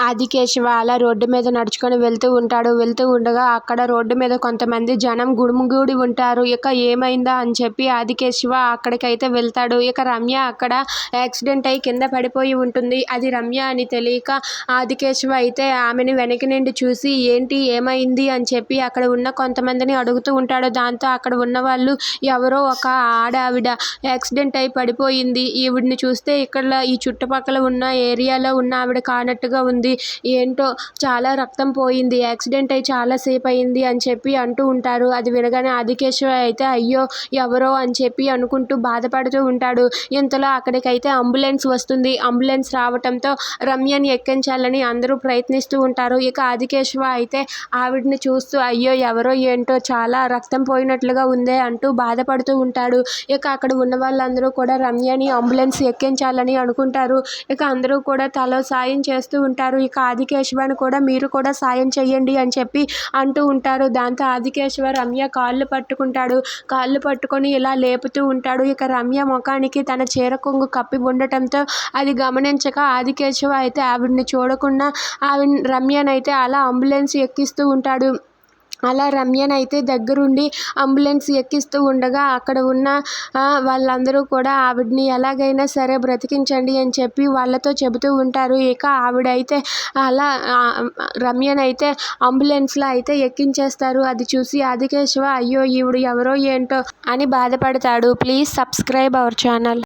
ఆదికేశవ అలా రోడ్డు మీద నడుచుకొని వెళ్తూ ఉంటాడు. వెళ్తూ ఉండగా అక్కడ రోడ్డు మీద కొంతమంది జనం గుమిగూడి ఉంటారు. ఇక ఏమైందా అని చెప్పి ఆదికేశవ అక్కడికైతే వెళ్తాడు. ఇక రమ్య అక్కడ యాక్సిడెంట్ అయి కింద పడిపోయి ఉంటుంది. అది రమ్య అని తెలియక ఆదికేశవ అయితే ఆమెను వెనక నుండి చూసి ఏంటి? ఏమైంది? అని చెప్పి అక్కడ ఉన్న కొంతమందిని అడుగుతూ ఉంటాడు. దాంతో అక్కడ ఉన్న వాళ్ళు ఎవరో ఒక ఆడావిడ యాక్సిడెంట్ అయి పడిపోయింది. ఈవిడిని చూస్తే ఇక్కడ ఈ చుట్టుపక్కల ఉన్న ఏరియాలో ఉన్న ఆవిడ కానట్టుగా ఉంది. ఏంటో చాలా రక్తం పోయింది. యాక్సిడెంట్ అయి చాలా సేపు అయింది అని చెప్పి అంటూ ఉంటారు అది వినగానే ఆదికేశవ అయితే అయ్యో ఎవరో అని చెప్పి అనుకుంటూ బాధపడుతూ ఉంటాడు. ఇంతలో అక్కడికైతే అంబులెన్స్ వస్తుంది. అంబులెన్స్ రావటంతో రమ్యని ఎక్కించాలని అందరూ ప్రయత్నిస్తూ ఉంటారు. ఇక ఆదికేశవ అయితే ఆవిడని చూస్తూ అయ్యో ఎవరో ఏంటో చాలా రక్తం పోయినట్లుగా ఉందే అంటూ బాధపడుతూ ఉంటాడు. ఇక అక్కడ ఉన్న వాళ్ళందరూ కూడా రమ్యని అంబులెన్స్ ఎక్కించాలని అనుకుంటారు. ఇక అందరూ కూడా తలో సాయం చేస్తూ ఉంటారు. ఇక ఆదికేశవాన్ని కూడా మీరు కూడా సాయం చేయండి అని చెప్పి అంటూ ఉంటారు. దాంతో ఆదికేశవ రమ్య కాళ్ళు పట్టుకుంటాడు. కాళ్ళు పట్టుకొని ఇలా లేపుతూ ఉంటాడు. ఇక రమ్య ముఖానికి తన చీర కొంగు కప్పి ఉండటంతో అది గమనించక ఆదికేశవ అయితే ఆవిడ్ని చూడకుండా ఆవిడ రమ్యనైతే అలా అంబులెన్స్ ఎక్కిస్తూ ఉంటాడు. అలా రమ్యనైతే దగ్గరుండి అంబులెన్స్ ఎక్కిస్తూ ఉండగా అక్కడ ఉన్న వాళ్ళందరూ కూడా ఆవిడ్ని ఎలాగైనా సరే బ్రతికించండి అని చెప్పి వాళ్ళతో చెబుతూ ఉంటారు. ఇక ఆవిడైతే అలా రమ్యనైతే అంబులెన్స్లో అయితే ఎక్కించేస్తారు. అది చూసి ఆదికేశవ అయ్యో ఈవిడ ఎవరో ఏంటో అని బాధపడతాడు. Please subscribe our channel.